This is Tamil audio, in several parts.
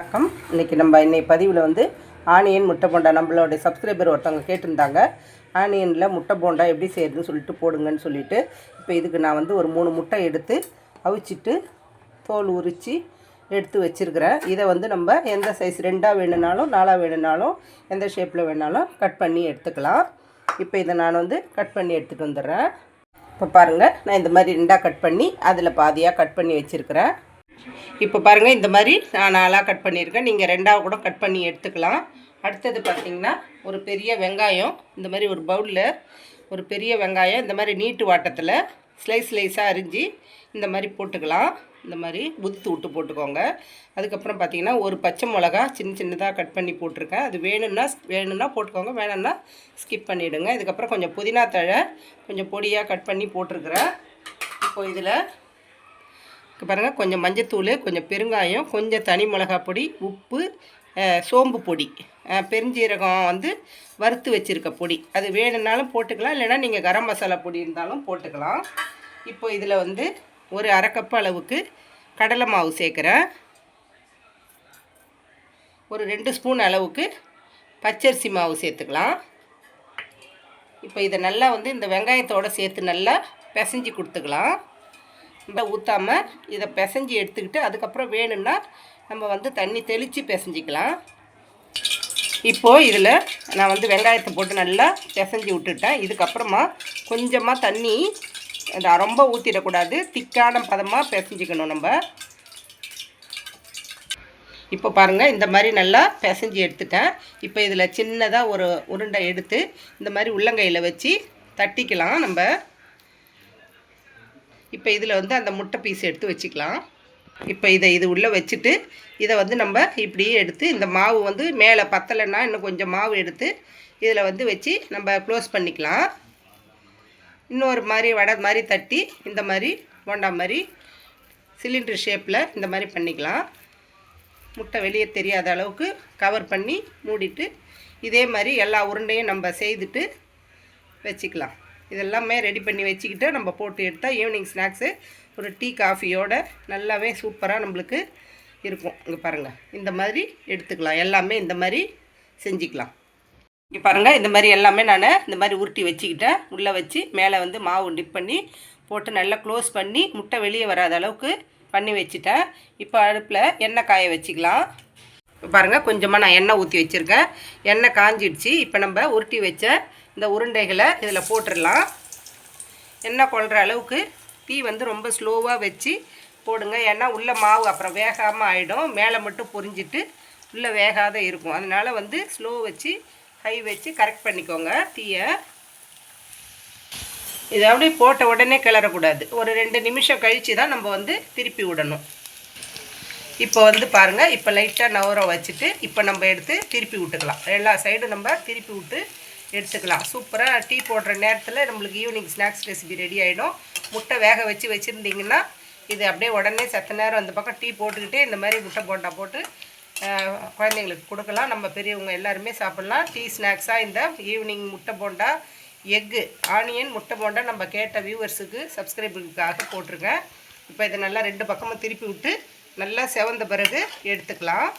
வணக்கம். இன்றைக்கி நம்ம இன்னைக்கு பதிவில் வந்து ஆனியன் முட்டை போண்டா நம்மளோட சப்ஸ்கிரைபர் ஒருத்தவங்க கேட்டிருந்தாங்க. ஆனியனில் முட்டை போண்டா எப்படி செய்யறதுன்னு சொல்லிட்டு போடுங்கன்னு சொல்லிட்டு இப்போ இதுக்கு நான் வந்து ஒரு மூணு முட்டை எடுத்து அவிச்சிட்டு தோல் உரித்து எடுத்து வச்சுருக்கிறேன். இதை வந்து நம்ம எந்த சைஸ் ரெண்டாக வேணும்னாலும் நாலாக வேணும்னாலும் எந்த ஷேப்பில் வேணாலும் கட் பண்ணி எடுத்துக்கலாம். இப்போ இதை நான் வந்து கட் பண்ணி எடுத்துகிட்டு வந்துடுறேன். இப்போ பாருங்கள் நான் இந்த மாதிரி ரெண்டாக கட் பண்ணி அதில் பாதியாக கட் பண்ணி வச்சுருக்கிறேன். இப்போ பாருங்கள் இந்த மாதிரி நான் நாலாக கட் பண்ணியிருக்கேன். நீங்கள் ரெண்டாக கூட கட் பண்ணி எடுத்துக்கலாம். அடுத்தது பார்த்திங்கன்னா ஒரு பெரிய வெங்காயம் இந்த மாதிரி ஒரு பவுலில் ஒரு பெரிய வெங்காயம் இந்த மாதிரி நீட்டு வாட்டத்தில் ஸ்லைஸ் ஸ்லைஸாக அரிஞ்சு இந்த மாதிரி போட்டுக்கலாம். இந்த மாதிரி உதுத்து விட்டு போட்டுக்கோங்க. அதுக்கப்புறம் பார்த்திங்கன்னா ஒரு பச்சை மிளகா சின்ன சின்னதாக கட் பண்ணி போட்டிருக்கேன். அது வேணும்னா வேணும்னா போட்டுக்கோங்க வேணும்னா ஸ்கிப் பண்ணிவிடுங்க இதுக்கப்புறம் கொஞ்சம் புதினா தழை கொஞ்சம் பொடியாக கட் பண்ணி போட்டிருக்கிறேன். இப்போ இதில் பாருங்கள் கொஞ்சம் மஞ்சத்தூள் கொஞ்சம் பெருங்காயம் கொஞ்சம் தனி மிளகா பொடி உப்பு சோம்பு பொடி. பெருஞ்சீரகம் வந்து வறுத்து வச்சுருக்க பொடி. அது வேணும்னாலும் போட்டுக்கலாம். இல்லைன்னா நீங்கள் கரம் மசாலா பொடி இருந்தாலும் போட்டுக்கலாம். இப்போ இதில் வந்து ஒரு அரைக்கப்பு அளவுக்கு கடலை மாவு சேர்க்குறேன். ஒரு ரெண்டு ஸ்பூன் அளவுக்கு பச்சரிசி மாவு சேர்த்துக்கலாம். இப்போ இதை நல்லா வந்து இந்த வெங்காயத்தோடு சேர்த்து நல்லா பிசைஞ்சு கொடுத்துக்கலாம். இந்த ஊற்றாமல் இதை பிசைஞ்சு எடுத்துக்கிட்டு அதுக்கப்புறம் வேணும்னா நம்ம வந்து தண்ணி தெளித்து பிசைஞ்சிக்கலாம். இப்போது இதில் நான் வந்து வெங்காயத்தை போட்டு நல்லா பிசைஞ்சு விட்டுட்டேன். இதுக்கப்புறமா கொஞ்சமாக தண்ணி அந்த ரொம்ப ஊற்றிடக்கூடாது திக்கான பதமாக பிசைஞ்சிக்கணும் நம்ம. இப்போ பாருங்கள் இந்த மாதிரி நல்லா பிசைஞ்சு எடுத்துட்டேன். இப்போ இதில் சின்னதாக ஒரு உருண்டை எடுத்து இந்த மாதிரி உள்ளங்கையில் வச்சு தட்டிக்கலாம் நம்ம. இப்போ இதில் வந்து அந்த முட்டை பீஸ் எடுத்து வச்சுக்கலாம். இப்போ இதை இது உள்ளே வச்சுட்டு இதை வந்து நம்ம இப்படியே எடுத்து இந்த மாவு வந்து மேலே பத்தலைன்னா இன்னும் கொஞ்சம் மாவு எடுத்து இதில் வந்து வச்சு நம்ம க்ளோஸ் பண்ணிக்கலாம். இன்னொரு மாதிரி வடை மாதிரி தட்டி இந்த மாதிரி போண்டா மாதிரி சிலிண்டர் ஷேப்பில் இந்த மாதிரி பண்ணிக்கலாம். முட்டை வெளியே தெரியாத அளவுக்கு கவர் பண்ணி மூடிட்டு இதே மாதிரி எல்லா உருண்டையும் நம்ம செய்துட்டு வச்சுக்கலாம். இதெல்லாமே ரெடி பண்ணி வச்சுக்கிட்டு நம்ம போட்டு எடுத்தால் ஈவினிங் ஸ்நாக்ஸு ஒரு டீ காஃபியோட நல்லாவே சூப்பராக நம்மளுக்கு இருக்கும். இங்கே பாருங்கள் இந்த மாதிரி எடுத்துக்கலாம். எல்லாமே இந்த மாதிரி செஞ்சுக்கலாம். இங்கே பாருங்கள் இந்த மாதிரி எல்லாமே நான் இந்த மாதிரி உருட்டி வச்சுக்கிட்டேன். உள்ளே வச்சு மேலே வந்து மாவு டிப் பண்ணி போட்டு நல்லா க்ளோஸ் பண்ணி முட்டை வெளியே வராத அளவுக்கு பண்ணி வச்சுட்டேன். இப்போ அடுப்பில் எண்ணெய் காய வச்சுக்கலாம். பாருங்கள் கொஞ்சமாக நான் எண்ணெய் ஊற்றி வச்சுருக்கேன். எண்ணெய் காஞ்சிடுச்சு. இப்போ நம்ம உருட்டி வச்ச இந்த உருண்டைகளை இதில் போட்டுடலாம். எண்ணெய் கொள்கிற அளவுக்கு தீ வந்து ரொம்ப ஸ்லோவாக வச்சு போடுங்க. ஏன்னா உள்ளே மாவு அப்புறம் வேகாமல் ஆகிடும் மேலே மட்டும் பொரிஞ்சிட்டு உள்ளே வேகாத இருக்கும். அதனால் வந்து ஸ்லோ வச்சு ஹை வச்சு கரெக்ட் பண்ணிக்கோங்க தீயை. இதை அப்படி போட்ட உடனே கிளறக்கூடாது. ஒரு ரெண்டு நிமிஷம் கழித்து தான் நம்ம வந்து திருப்பி விடணும். இப்போ வந்து பாருங்கள் இப்போ லைட்டாக நவர வச்சுட்டு இப்போ நம்ம எடுத்து திருப்பி விட்டுக்கலாம் எல்லா சைடும் நம்ம திருப்பி விட்டு எடுத்துக்கலாம். சூப்பராக டீ போடுற நேரத்தில் நம்மளுக்கு ஈவினிங் ஸ்நாக்ஸ் ரெசிபி ரெடி ஆகிடும் முட்டை வேக வச்சு வச்சுருந்தீங்கன்னா இது அப்படியே உடனே சத்த நேரம் அந்த பக்கம் டீ போட்டுக்கிட்டே இந்த மாதிரி முட்டை போண்டா போட்டு குழந்தைங்களுக்கு கொடுக்கலாம். நம்ம பெரியவங்க எல்லாருமே சாப்பிட்லாம். டீ ஸ்நாக்ஸாக இந்த ஈவினிங் முட்டை போண்டா எக்கு ஆனியன் முட்டை போண்டா நம்ம கேட்ட வியூவர்ஸுக்கு சப்ஸ்கிரைபருக்காக போட்டிருக்கேன் இப்போ இதை நல்லா ரெண்டு பக்கமும் திருப்பி விட்டு நல்லா செவந்த பிறகு எடுத்துக்கலாம்.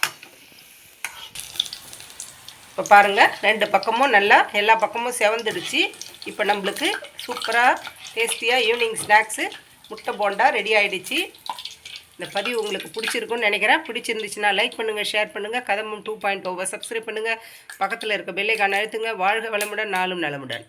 இப்போ பாருங்கள் ரெண்டு பக்கமும் நல்லா எல்லா பக்கமும் செவந்துடுச்சு. இப்போ நம்மளுக்கு சூப்பராக டேஸ்டியாக ஈவினிங் ஸ்நாக்ஸு முட்டை போண்டா ரெடி ஆகிடுச்சு இந்த பதிவு உங்களுக்கு பிடிச்சிருக்குன்னு நினைக்கிறேன். பிடிச்சிருந்துச்சுன்னா லைக் பண்ணுங்கள் ஷேர் பண்ணுங்கள் கதமும் two point over oh, subscribe பண்ணுங்கள் பக்கத்தில் இருக்க பெல்லைக்கான அழுத்துங்க. வாழ்க வளமுடன் நாளும் நலமுடன்.